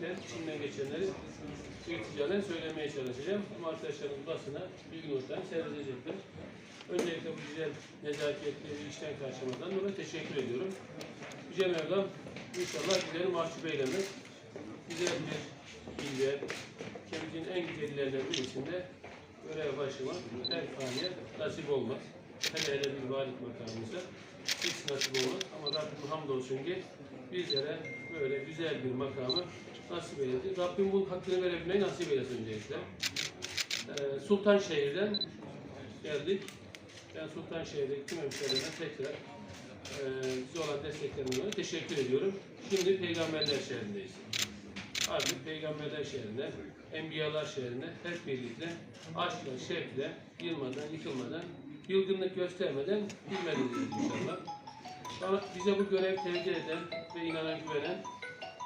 gerçekten içimden geçenleri irticalen söylemeye çalışacağım. Ama arkadaşlarımız basına bilgi notlarını seyredecekler. Öncelikle bu güzel nezaketli işten karşılamadan dolayı teşekkür ediyorum. Yüce Mevlam inşallah bizleri mahcup eylemez. Güzel bir ilde, ülkemizin en güzellerinden birisinde görev başıma her faniye nasip olmaz. Hele hele bir valilik makamımıza hiç nasip olmaz. Ama Rabbim hamdolsun ki bizlere böyle güzel bir makamı nasip eyledi. Rabbim bunun hakkını verebilmeyi nasip eylesin öncelikle. Ee, Sultanşehir'den geldik. Ben Sultanşehir'deki tüm hemşehrilerine tekrar e, bize olan desteklerinden teşekkür ediyorum. Şimdi Peygamberler şehrindeyiz. Artık Peygamberler şehrinde, Enbiyalar şehrinde hep birlikte aşkla, şevkle, yılmadan, yıkılmadan, yılgınlık göstermeden hizmet inşallah. Bana, bize bu görev tevdi eden ve inanan güvenen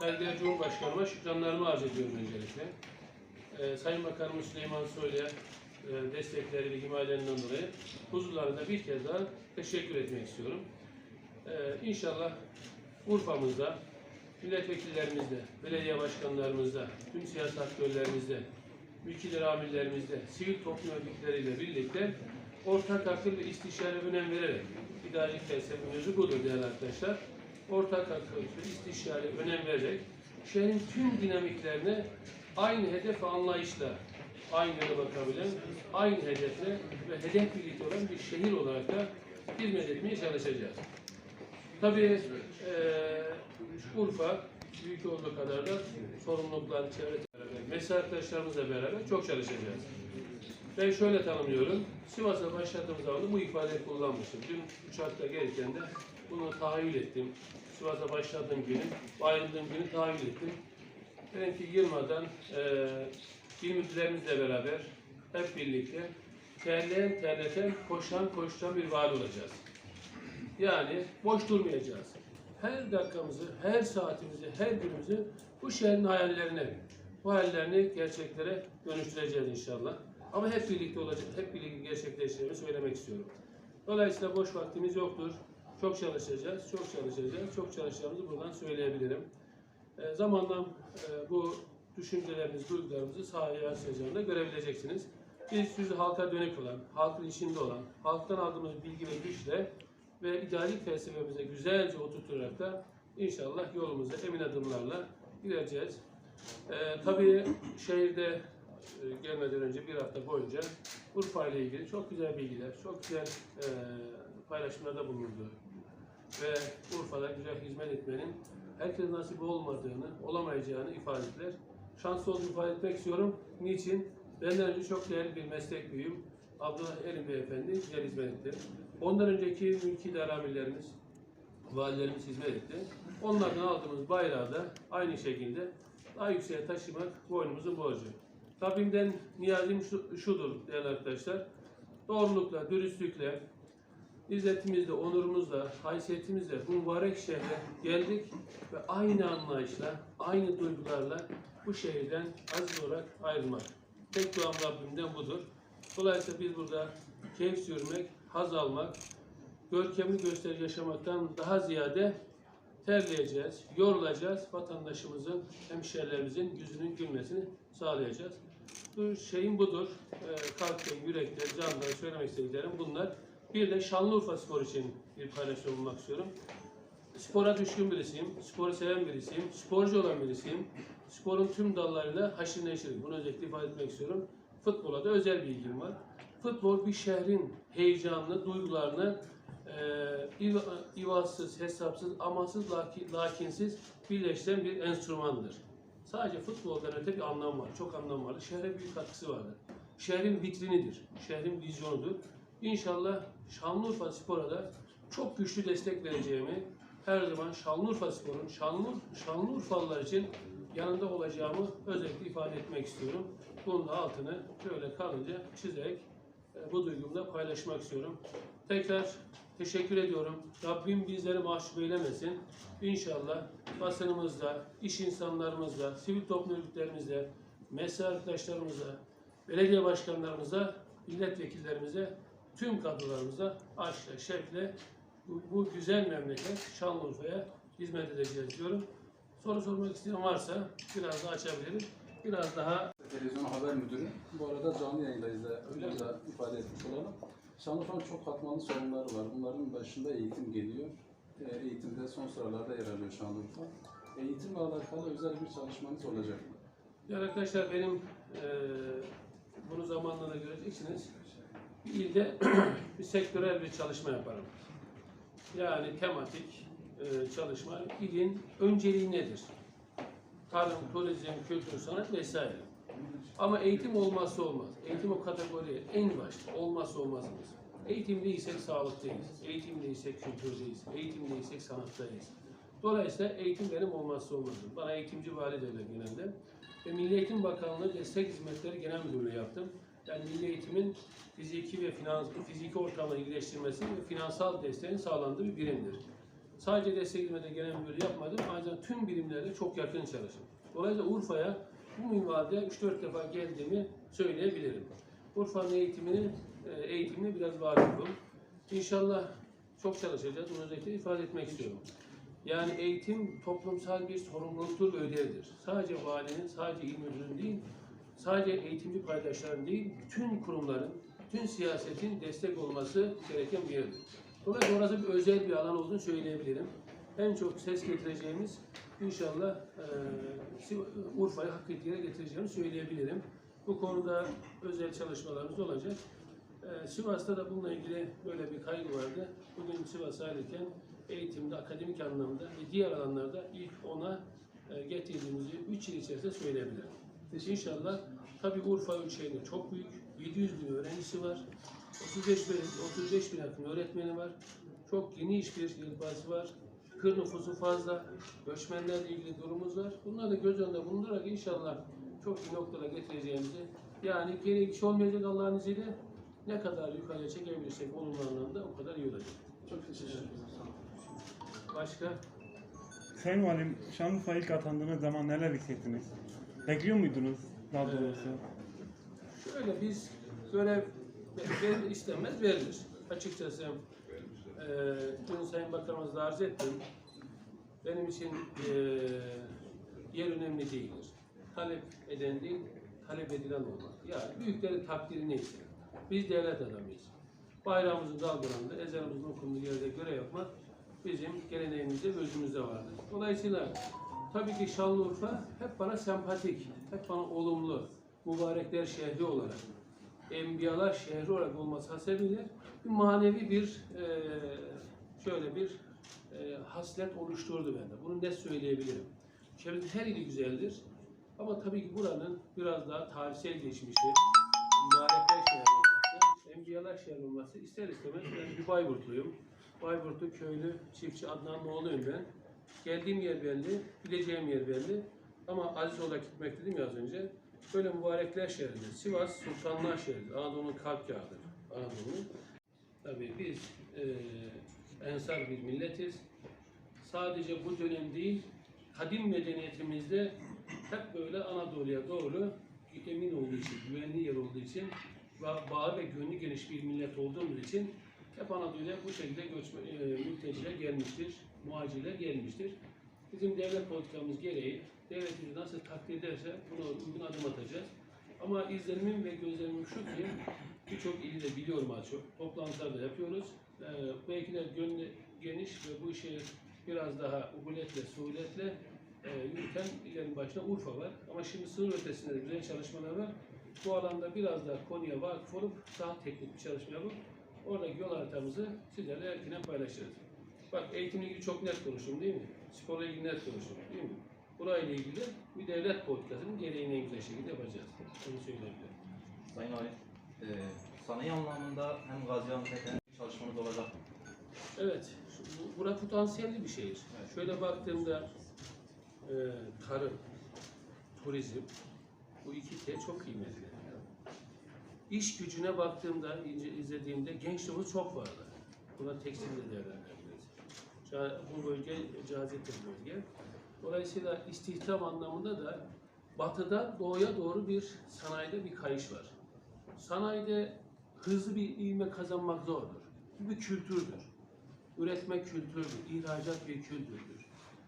Belediye Cumhurbaşkanıma şükranlarımı arz ediyorum öncelikle. Ee, Sayın Bakanımız Süleyman Soylu'ya e, destekleri ve himayelerinden dolayı huzurlarında bir kez daha teşekkür etmek istiyorum. Ee, inşallah Urfa'mızda, milletvekillerimizde, belediye başkanlarımızda, tüm siyasi aktörlerimizde, mülkiler amirlerimizde, sivil toplum örgütleriyle birlikte ortak akıl ve istişare önem vererek, idari felsefemiz budur değerli arkadaşlar. Ortak akıl istişare önem vererek, şehrin tüm dinamiklerine aynı hedef anlayışla aynı yöne bakabilen, aynı hedefle ve hedef birlikte olan bir şehir olarak da hizmet etmeye çalışacağız. Tabii eee Urfa büyük olduğu kadar da sorumluluklar, çevre beraber, mesai arkadaşlarımızla beraber çok çalışacağız. Ben şöyle tanımlıyorum. Sivas'a başladığım zaman bu ifadeyi kullanmıştım. Dün uçakta gelirken de bunu tahayyül ettim. Sivas'a başladığım günü, ayrıldığım günü tahayyül ettim. Dedim ki yılmadan eee il beraber hep birlikte terleyen terleten, koşan koşturan bir vali olacağız. Yani boş durmayacağız. Her dakikamızı, her saatimizi, her günümüzü bu şehrin hayallerine, bu hayallerini gerçeklere dönüştüreceğiz inşallah. Ama hep birlikte olacak, hep birlikte gerçekleşeceğimi söylemek istiyorum. Dolayısıyla boş vaktimiz yoktur. Çok çalışacağız, çok çalışacağız, çok çalışacağımızı buradan söyleyebilirim. E, zamanla e, bu düşüncelerimiz, duygularımızı sahaya yansıyacağını görebileceksiniz. Biz sizi halka dönük olan, halkın içinde olan, halktan aldığımız bilgi ve güçle ve ideallik felsefemize güzelce oturtarak da inşallah yolumuza emin adımlarla gireceğiz. Ee, tabii şehirde gelmeden önce bir hafta boyunca Urfa ile ilgili çok güzel bilgiler, çok güzel e, paylaşımlarda bulundu. Ve Urfa'da güzel hizmet etmenin herkes nasip olmadığını, olamayacağını ifade ettiler. Şanslı olduğumu ifade etmek istiyorum. Niçin? Benden önce çok değerli bir meslek büyüğüm. Abdullah Erim Beyefendi güzel hizmet etti. Ondan önceki mülki idare amirlerimiz, valilerimiz hizmet etti. Onlardan aldığımız bayrağı da aynı şekilde daha yükseğe taşımak boynumuzun borcu. Rabbimden niyazim şu, şudur değerli arkadaşlar. Doğrulukla, dürüstlükle, izzetimizle, onurumuzla, haysiyetimizle bu mübarek şehre geldik ve aynı anlayışla, aynı duygularla bu şehirden aziz olarak ayrılmak. Tek duam Rabbimden budur. Dolayısıyla biz burada keyif sürmek, haz almak, görkemli gösteri yaşamaktan daha ziyade terleyeceğiz, yorulacağız, vatandaşımızın, hemşehrilerimizin yüzünün gülmesini sağlayacağız. Bu şeyin budur. Ee, kalpten, yürekten, candan söylemek istediklerim bunlar. Bir de Şanlıurfa Spor için bir paylaşım bulmak istiyorum. Spora düşkün birisiyim, sporu seven birisiyim, sporcu olan birisiyim. Sporun tüm dallarıyla haşır neşirim. Bunu özellikle ifade etmek istiyorum. Futbola da özel bir ilgim var. Futbol bir şehrin heyecanını, duygularını e, iva- ivazsız, hesapsız, amansız, laki- lakinsiz birleştiren bir enstrümandır. Sadece futboldan öte bir anlam var, çok anlam vardır. Şehre büyük katkısı vardır. Şehrin vitrinidir, şehrin vizyonudur. İnşallah Şanlıurfa Spor'a da çok güçlü destek vereceğimi, her zaman Şanlıurfa Spor'un, Şanlıur, Şanlıurfalılar için yanında olacağımı özellikle ifade etmek istiyorum. Bunun da altını şöyle kalınca çizerek e, bu duygumda paylaşmak istiyorum. Tekrar teşekkür ediyorum. Rabbim bizleri mahcup eylemesin. İnşallah basınımızda, iş insanlarımızla, sivil toplum örgütlerimizle, mesai arkadaşlarımızla, belediye başkanlarımıza, milletvekillerimize, tüm kadrolarımıza aşkla, şevkle bu, bu güzel memleket Şanlıurfa'ya hizmet edeceğiz diyorum. Soru sormak isteyen varsa biraz daha açabilirim. Biraz daha Televizyon haber müdürü. Bu arada canlı yayındayız da Öyle da ifade etmiş olalım. Şanlıurfa'nın çok katmanlı sorunları var. Bunların başında eğitim geliyor. Ee, Eğitimde son sıralarda yer alıyor Şanlıurfa. Eğitimle alakalı özel bir çalışmanız olacak mı? Ya arkadaşlar benim eee bunu zamanla da göreceksiniz. Bir ilde bir sektörel bir çalışma yaparım. Yani tematik eee, çalışma. İlin önceliği nedir? Tarım, turizm, kültür, sanat vesaire. Ama eğitim olmazsa olmaz. Eğitim o kategori en başta olmazsa olmazımız. Eğitim değilsek sağlıktayız. Eğitim değilsek kültürdeyiz. Eğitim değilsek sanattayız. Dolayısıyla eğitim benim olmazsa olmazım. Bana eğitimci vali derler genelde. Ve Milli Eğitim Bakanlığı Destek Hizmetleri Genel Müdürlüğü yaptım. Yani milli eğitimin fiziki ve finans, fiziki ortamla iyileştirmesi ve finansal desteğin sağlandığı bir birimdir. Sadece destek hizmetleri genel müdürlüğü yapmadım, ayrıca tüm birimlerle çok yakın çalıştım. Dolayısıyla Urfa'ya bu minvalde 3-4 defa geldiğimi söyleyebilirim. Urfa'nın eğitimini, e, eğitimini biraz vakıfım. İnşallah çok çalışacağız, bunu özellikle ifade etmek istiyorum. Yani eğitim toplumsal bir sorumluluktur ve ödevdir. Sadece valinin, sadece il müdürünün değil, sadece eğitimci paydaşların değil, bütün kurumların, bütün siyasetin destek olması gereken bir yerdir. Dolayısıyla orası bir özel bir alan olduğunu söyleyebilirim. En çok ses getireceğimiz inşallah eee Urfa'yı hak ettiği yere getireceğimi söyleyebilirim. Bu konuda özel çalışmalarımız olacak. Eee, Sivas'ta da bununla ilgili böyle bir kaygı vardı. Bugün Sivas'a ayrıca eğitimde, akademik anlamda ve diğer alanlarda ilk ona e, getirdiğimizi 3 yıl içerisinde söyleyebilirim. İnşallah tabii Urfa ölçeğinde çok büyük. 700 bin öğrencisi var. 35 bin, 35 bin öğretmeni var. Çok geniş bir yelpazesi var. Kır nüfusu fazla. Göçmenlerle ilgili durumumuz var. Bunları da göz önünde bulundurarak inşallah çok iyi noktalara getireceğimizi yani geri iş olmayacak Allah'ın izniyle ne kadar yukarıya çekebilirsek olumlu anlamda o kadar iyi olacak. Çok teşekkür ederim. Başka? Sayın Valim, Şanlıurfa ilk atandığınız zaman neler hissettiniz? Bekliyor muydunuz daha doğrusu? Şöyle biz görev verilir istenmez verilir. Açıkçası dün Sayın Bakanımız da arz ettim. Benim için eee yer önemli değildir. Talep eden değil, talep edilen olmak. Yani büyüklerin takdiri neyse. Biz devlet adamıyız. Bayrağımızın dalgalandığı, ezanımızın okunduğu yerde görev yapmak bizim geleneğimizde, özümüzde vardır. Dolayısıyla tabii ki Şanlıurfa hep bana sempatik, hep bana olumlu, mübarekler şehri olarak, enbiyalar şehri olarak olması hasebiyle bir manevi bir eee, şöyle bir eee, haslet oluşturdu bende. Bunu net söyleyebilirim. Şehrin her ili güzeldir. Ama tabii ki buranın biraz daha tarihsel geçmişi, mübarekler şehri olması, enbiyalar şehri olması ister istemez ben bir Bayburtluyum. Bayburtlu köylü, çiftçi Adnan oğluyum ben. Geldiğim yer belli, gideceğim yer belli. Ama aziz olarak gitmek dedim ya az önce. Böyle mübarekler şehridir. Sivas Sultanlar şehridir. Anadolu'nun kalp yağıdır. Anadolu'nun. Tabii biz eee ensar bir milletiz. Sadece bu dönem değil, kadim medeniyetimizde hep böyle Anadolu'ya doğru emin olduğu için, güvenli yer olduğu için ve bağı ve gönlü geniş bir millet olduğumuz için hep Anadolu'ya bu şekilde göçme, e, mülteciler gelmiştir, muhacirler gelmiştir. Bizim devlet politikamız gereği devletimiz nasıl takdir ederse buna uygun adım atacağız. Ama izlenimim ve gözlemim şu ki birçok ili de biliyorum az çok. Toplantılar da yapıyoruz. Ee, belki de gönlü geniş ve bu işi biraz daha uhuletle, suhuletle e, yürüten illerin başında Urfa var. Ama şimdi sınır ötesinde de güzel çalışmalar var. Bu alanda biraz daha konuya vakıf olup daha teknik bir çalışma yapıp oradaki yol haritamızı sizlerle erkenen paylaşırız. Bak eğitimle ilgili çok net konuştum değil mi? Sporla ilgili net konuştum değil mi? Burayla ilgili bir devlet politikasının gereğini en güzel şekilde yapacağız. Onu söyleyebilirim. Sayın Valim, e, sanayi anlamında hem Gaziantep hem çalışmanız olacak mı? Evet, şu- bu- bura potansiyelli bir şehir. Şöyle baktığımda e, tarım, turizm, bu iki T çok kıymetli. İş gücüne baktığımda, ince izlediğimde genç nüfus çok vardı. Buna tekstil de değerlendirebiliriz. Ca- Bu bölge cazip bir bölge. Dolayısıyla istihdam anlamında da batıdan doğuya doğru bir sanayide bir kayış var. Sanayide hızlı bir ivme kazanmak zordur. Bu bir kültürdür. Üretmek kültürdür, ihracat bir kültürdür.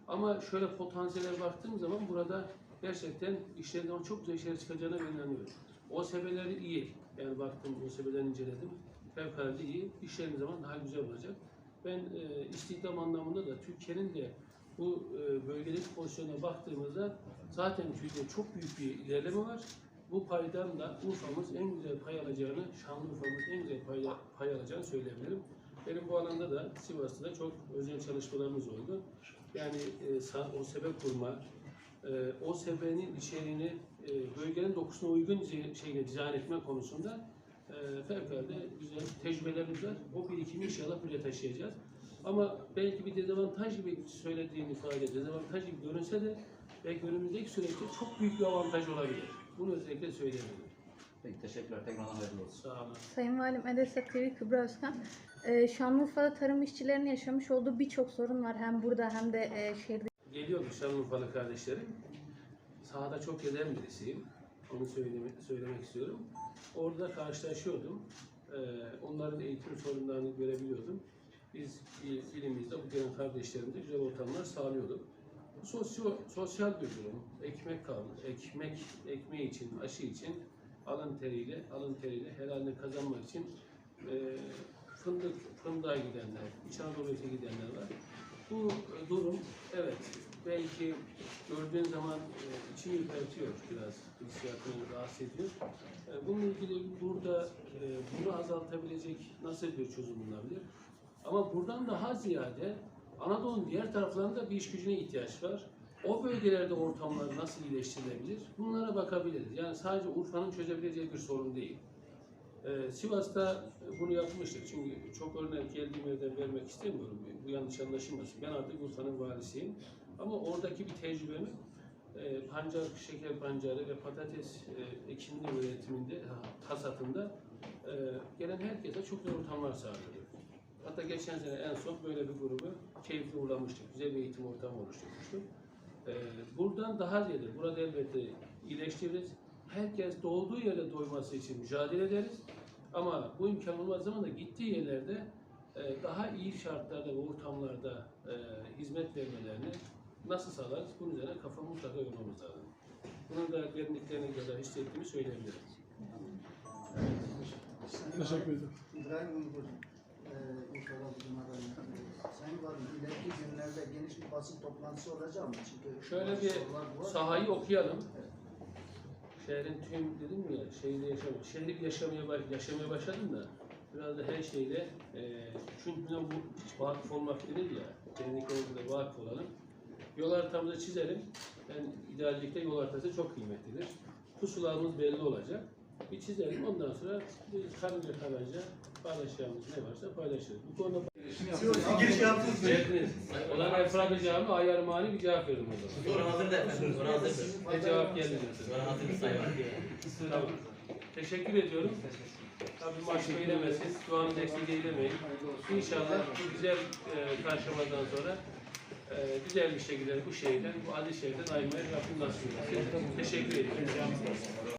Ama şöyle potansiyele baktığım zaman burada gerçekten işlerinden çok güzel işler çıkacağına inanıyorum. OSB'leri iyi. Yani baktım OSB'lerini inceledim. Fevkalade iyi. İşlerimiz zaman daha güzel olacak. Ben e, istihdam anlamında da Türkiye'nin de bu e, bölgedeki pozisyona baktığımızda zaten Türkiye'de çok büyük bir ilerleme var. Bu paydan da Urfa'mız en güzel pay alacağını, Şanlıurfa'mız en güzel pay, pay alacağını söyleyebilirim. Benim bu alanda da Sivas'ta çok özel çalışmalarımız oldu. Yani e, sa- OSB kurma, e, OSB'nin içeriğini e, bölgenin dokusuna uygun dize- şeyle dizayn etme konusunda e, fevkalade güzel tecrübelerimiz var. O birikimi inşallah buraya taşıyacağız. Ama belki bir dezavantaj gibi söylediğim ifade, dezavantaj gibi görünse de belki önümüzdeki süreçte çok büyük bir avantaj olabilir. Bunu özellikle söyleyebilirim. Peki teşekkürler. Tekrardan hayırlı olsun. Sağ olun. Sayın Valim Edesa TV Kübra Özkan. Ee, Şanlıurfa'da tarım işçilerinin yaşamış olduğu birçok sorun var. Hem burada hem de e, şehirde. Geliyordu Şanlıurfalı kardeşlerim. Sahada çok gezen birisiyim. Onu söylemek, söylemek istiyorum. Orada karşılaşıyordum. Ee, onların eğitim sorunlarını görebiliyordum. Biz il- ilimizde bu gelen kardeşlerimize güzel ortamlar sağlıyorduk. Sosyo, sosyal bir durum. Ekmek kaldı. Ekmek, ekmeği için, aşı için alın teriyle, alın teriyle helalini kazanmak için e, fındık, fındığa gidenler, İç Anadolu'ya gidenler var. Bu e, durum evet belki gördüğün zaman e, içini ürpertiyor biraz, hissiyatını rahatsız ediyor. E, bununla ilgili burada e, bunu azaltabilecek nasıl bir çözüm bulunabilir? Ama buradan daha ziyade Anadolu'nun diğer taraflarında bir iş gücüne ihtiyaç var. O bölgelerde ortamlar nasıl iyileştirilebilir? Bunlara bakabiliriz. Yani sadece Urfa'nın çözebileceği bir sorun değil. Ee, Sivas'ta bunu yapmıştık. Çünkü çok örnek geldiğim yerden vermek istemiyorum. Bu yanlış anlaşılmasın. Ben artık Urfa'nın valisiyim. Ama oradaki bir tecrübemi e, pancar, şeker pancarı ve patates e, ekiminde üretiminde, ha- hasatında e, gelen herkese çok güzel ortamlar sağladı. Hatta geçen sene en son böyle bir grubu keyifli uğramıştık. Güzel bir eğitim ortamı oluşturmuştuk. Ee, buradan daha ziyade, burada elbette iyileştiririz. Herkes doğduğu yerde doyması için mücadele ederiz. Ama bu imkan olmaz zaman da gittiği yerlerde e, daha iyi şartlarda ve ortamlarda e, hizmet vermelerini nasıl sağlarız? Bunun üzerine kafa mutlaka yormamız lazım. Bunun da derinliklerine kadar hissettiğimi söyleyebilirim. Teşekkür ederim. İbrahim Umur, eee Urfa'da bizim adayım. Sayın Valim, ileriki günlerde geniş bir basın toplantısı olacak mı? Çünkü Şöyle bir sahayı okuyalım. Şehrin tüm dedim ya şehirde yaşam, şehri yaşamaya baş, yaşamaya başladım da biraz da her şeyle e, çünkü bu vakıf olmak denir ya derneklerimizde vakıf olalım. Yol haritamızı çizelim. Ben ideallikte yol haritası çok kıymetlidir. Pusularımız belli olacak. Bir çizelim ondan sonra karınca karınca paylaşacağımız ne varsa paylaşırız. Bu konuda Giriş yaptınız mı? Verdiniz. Olan Erfra bir cevabı ayar mani bir cevap verin o zaman. Soru hazır da efendim. Soru hazır. Ne cevap geldi? Soru hazır sayın. Tamam. Teşekkür ediyorum. Tabii maçı eylemesin, duanın eksik eylemeyin. İnşallah bu güzel e, karşılamadan sonra e, güzel bir şekilde bu şehirden, bu aziz şehirden ayrılmaya Rabbim nasip etsin. Teşekkür ediyorum.